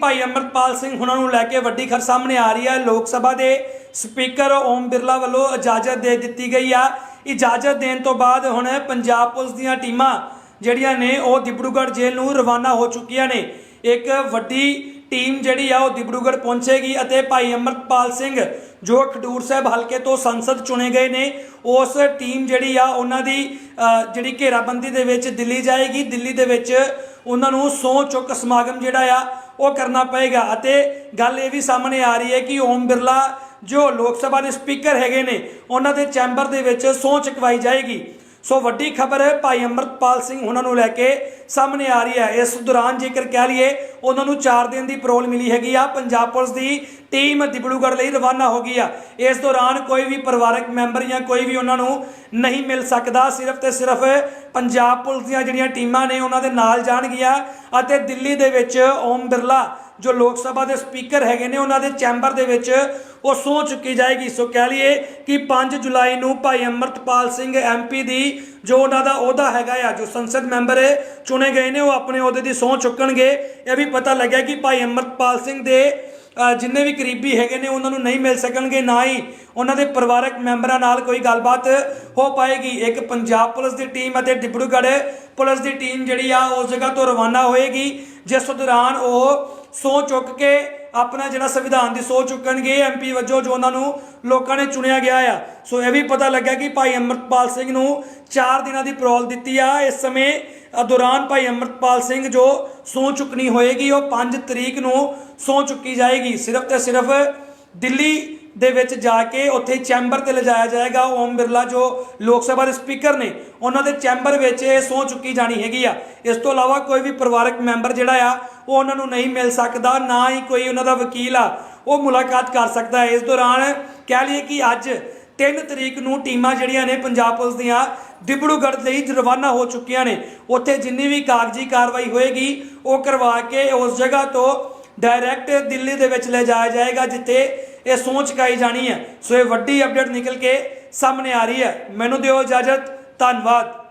ਭਾਈ ਅਮਰਪਾਲ ਸਿੰਘ ਹੁਣਾਂ ਨੂੰ ਲੈ ਕੇ ਵੱਡੀ ਖਬਰ ਸਾਹਮਣੇ ਆ ਰਹੀ ਹੈ। ਲੋਕ ਸਭਾ ਦੇ ਸਪੀਕਰ ਓਮ ਬਿਰਲਾ ਵੱਲੋਂ ਇਜਾਜ਼ਤ ਦੇ ਦਿੱਤੀ ਗਈ ਆ। ਇਜਾਜ਼ਤ ਦੇਣ ਤੋਂ ਬਾਅਦ ਹੁਣ ਪੰਜਾਬ ਪੁਲਿਸ ਦੀਆਂ ਟੀਮਾਂ ਜਿਹੜੀਆਂ ਨੇ, ਉਹ ਦਿਬੜੂਗੜ੍ਹ ਜੇਲ੍ਹ ਨੂੰ ਰਵਾਨਾ ਹੋ ਚੁੱਕੀਆਂ ਨੇ। ਇੱਕ ਵੱਡੀ ਟੀਮ ਜਿਹੜੀ ਆ, ਉਹ ਦਿਬੜੂਗੜ੍ਹ ਪਹੁੰਚੇਗੀ ਅਤੇ ਭਾਈ ਅਮਰਪਾਲ ਸਿੰਘ ਜੋ ਖਡੂਰ ਸਾਹਿਬ ਹਲਕੇ ਤੋਂ ਸੰਸਦ ਚੁਣੇ ਗਏ ਨੇ, ਉਸ ਟੀਮ ਜਿਹੜੀ ਆ, ਉਹਨਾਂ ਦੀ ਜਿਹੜੀ ਘੇਰਾਬੰਦੀ ਦੇ ਵਿੱਚ ਦਿੱਲੀ ਜਾਏਗੀ। ਦਿੱਲੀ ਦੇ ਵਿੱਚ ਉਹਨਾਂ ਨੂੰ ਸਹੁੰ ਚੁੱਕ ਸਮਾਗਮ ਜਿਹੜਾ ਆ ਉਹ ਕਰਨਾ ਪਏਗਾ। ਅਤੇ ਗੱਲ ਇਹ ਵੀ ਸਾਹਮਣੇ ਆ ਰਹੀ ਹੈ ਕਿ ਓਮ ਬਿਰਲਾ ਜੋ ਲੋਕ ਸਭਾ ਦੇ ਸਪੀਕਰ ਹੈਗੇ ਨੇ, ਉਹਨਾਂ ਦੇ ਚੈਂਬਰ ਦੇ ਵਿੱਚ ਸਹੁੰ ਚੁਕਵਾਈ ਜਾਏਗੀ। ਸੋ ਵੱਡੀ ਖਬਰ ਹੈ, ਭਾਈ ਅਮਰਪਾਲ ਸਿੰਘ ਉਹਨਾਂ ਨੂੰ ਲੈ ਕੇ ਸਾਹਮਣੇ ਆ ਰਹੀ ਹੈ। ਇਸ ਦੌਰਾਨ ਜੇਕਰ ਕਹਿ ਲਈਏ, ਉਹਨਾਂ ਨੂੰ 4 ਦਿਨ ਦੀ ਪਰੋਲ ਮਿਲੀ ਹੈਗੀ ਆ। ਪੰਜਾਬ ਪੁਲਿਸ ਦੀ ਟੀਮ ਦਿਬੜੂਗੜ੍ਹ ਲਈ ਰਵਾਨਾ ਹੋ ਗਈ ਆ। ਇਸ ਦੌਰਾਨ ਕੋਈ ਵੀ ਪਰਿਵਾਰਕ ਮੈਂਬਰ ਜਾਂ ਕੋਈ ਵੀ ਉਹਨਾਂ ਨੂੰ ਨਹੀਂ ਮਿਲ ਸਕਦਾ। ਸਿਰਫ ਤੇ ਸਿਰਫ ਪੰਜਾਬ ਪੁਲਿਸ ਦੀਆਂ ਜਿਹੜੀਆਂ ਟੀਮਾਂ ਨੇ ਉਹਨਾਂ ਦੇ ਨਾਲ ਜਾਣਗੀਆਂ ਅਤੇ ਦਿੱਲੀ ਦੇ ਵਿੱਚ ਓਮ ਬਿਰਲਾ, ਜੋ ਲੋਕ ਸਭਾ ਦੇ ਸਪੀਕਰ ਹੈਗੇ ਨੇ, ਉਹਨਾਂ ਦੇ ਚੈਂਬਰ ਦੇ ਵਿੱਚ ਉਹ ਸਹੁੰ ਚੁੱਕੀ ਜਾਏਗੀ। ਸੋ ਕਹਿ ਲਈਏ ਕਿ 5 ਜੁਲਾਈ ਨੂੰ ਭਾਈ ਅਮਰਤਪਾਲ ਸਿੰਘ ਐਮਪੀ ਦੀ ਜੋ ਉਹਨਾਂ ਦਾ ਅਹੁਦਾ ਹੈਗਾ ਆ, ਜੋ ਸੰਸਦ ਮੈਂਬਰ ਚੁਣੇ ਗਏ ਨੇ, ਉਹ ਆਪਣੇ ਅਹੁਦੇ ਦੀ ਸਹੁੰ ਚੁੱਕਣਗੇ। ਇਹ ਵੀ ਪਤਾ ਲੱਗਿਆ ਕਿ ਭਾਈ ਅਮਰਤਪਾਲ ਸਿੰਘ ਦੇ ਜਿੰਨੇ ਵੀ ਕਰੀਬੀ ਹੈਗੇ ਨੇ, ਉਹਨਾਂ ਨੂੰ ਨਹੀਂ ਮਿਲ ਸਕਣਗੇ, ਨਾ ਹੀ ਉਹਨਾਂ ਦੇ ਪਰਿਵਾਰਕ ਮੈਂਬਰਾਂ ਨਾਲ ਕੋਈ ਗੱਲਬਾਤ ਹੋ ਪਾਏਗੀ। ਇੱਕ ਪੰਜਾਬ ਪੁਲਿਸ ਦੀ ਟੀਮ ਅਤੇ ਡਿਬੜੂਗੜ੍ਹ ਪੁਲਿਸ ਦੀ ਟੀਮ ਜਿਹੜੀ ਆ, ਉਸ ਜਗ੍ਹਾ ਤੋਂ ਰਵਾਨਾ ਹੋਏਗੀ, ਜਿਸ ਦੌਰਾਨ ਉਹ ਸਹੁੰ ਚੁੱਕ ਕੇ ਆਪਣਾ ਜਿਹੜਾ ਸੰਵਿਧਾਨ ਦੀ ਸੋਚ ਚੁੱਕਣਗੇ ਐਮਪੀ ਵਜੋਂ ਜੋ ਉਹਨਾਂ ਨੂੰ ਲੋਕਾਂ ਨੇ ਚੁਣਿਆ ਗਿਆ ਆ। ਸੋ ਇਹ ਵੀ ਪਤਾ ਲੱਗਾ ਕਿ ਭਾਈ ਅਮਰਪਾਲ ਸਿੰਘ ਨੂੰ 4 ਦਿਨਾਂ ਦੀ ਪਰੋਲ ਦਿੱਤੀ ਆ। ਇਸ ਸਮੇਂ ਦੌਰਾਨ ਭਾਈ ਅਮਰਪਾਲ ਸਿੰਘ ਜੋ ਸਹੁੰ ਚੁੱਕਣੀ ਹੋਏਗੀ, ਉਹ 5 ਤਰੀਕ ਨੂੰ ਸਹੁੰ ਚੁੱਕੀ ਜਾਏਗੀ। ਸਿਰਫ ਤੇ ਸਿਰਫ ਦਿੱਲੀ ਦੇ ਵਿੱਚ ਜਾ ਕੇ ਉੱਥੇ ਚੈਂਬਰ ਤੇ ਲਿਜਾਇਆ ਜਾਏਗਾ ਓਮ ਬਿਰਲਾ ਜੋ ਲੋਕ ਸਭਾ ਦੇ ਸਪੀਕਰ ਨੇ, ਉਹਨਾਂ ਦੇ ਚੈਂਬਰ ਵਿੱਚ ਇਹ ਸਹੁੰ ਚੁੱਕੀ ਜਾਣੀ ਹੈਗੀ ਆ। ਇਸ ਤੋਂ ਇਲਾਵਾ ਕੋਈ ਵੀ ਪਰਿਵਾਰਕ ਮੈਂਬਰ ਜਿਹੜਾ ਆ, ਉਹ ਉਹਨਾਂ ਨੂੰ ਨਹੀਂ ਮਿਲ ਸਕਦਾ, ਨਾ ਹੀ ਕੋਈ ਉਹਨਾਂ ਦਾ ਵਕੀਲ ਆ, ਉਹ ਮੁਲਾਕਾਤ ਕਰ ਸਕਦਾ ਹੈ। ਇਸ ਦੌਰਾਨ ਕਹਿ ਲਈਏ ਕਿ ਅੱਜ 3 ਤਰੀਕ ਨੂੰ ਟੀਮਾਂ ਜਿਹੜੀਆਂ ਨੇ ਪੰਜਾਬ ਪੁਲਿਸ ਦੀਆਂ ਡਿਬੜੂਗੜ੍ਹ ਲਈ ਰਵਾਨਾ ਹੋ ਚੁੱਕੀਆਂ ਨੇ। ਉੱਥੇ ਜਿੰਨੀ ਵੀ ਕਾਗਜ਼ੀ ਕਾਰਵਾਈ ਹੋਏਗੀ, ਉਹ ਕਰਵਾ ਕੇ ਉਸ ਜਗ੍ਹਾ ਤੋਂ ਡਾਇਰੈਕਟ ਦਿੱਲੀ ਦੇ ਵਿੱਚ ਲੈ ਜਾਇਆ ਜਾਏਗਾ, ਜਿੱਥੇ ਇਹ ਸੋਚ ਕਾਈ ਜਾਣੀ ਹੈ। ਸੋ ਇਹ ਵੱਡੀ ਅਪਡੇਟ ਨਿਕਲ ਕੇ ਸਾਹਮਣੇ ਆ ਰਹੀ ਹੈ। ਮੈਨੂੰ ਦਿਓ ਇਜਾਜ਼ਤ। ਧੰਨਵਾਦ।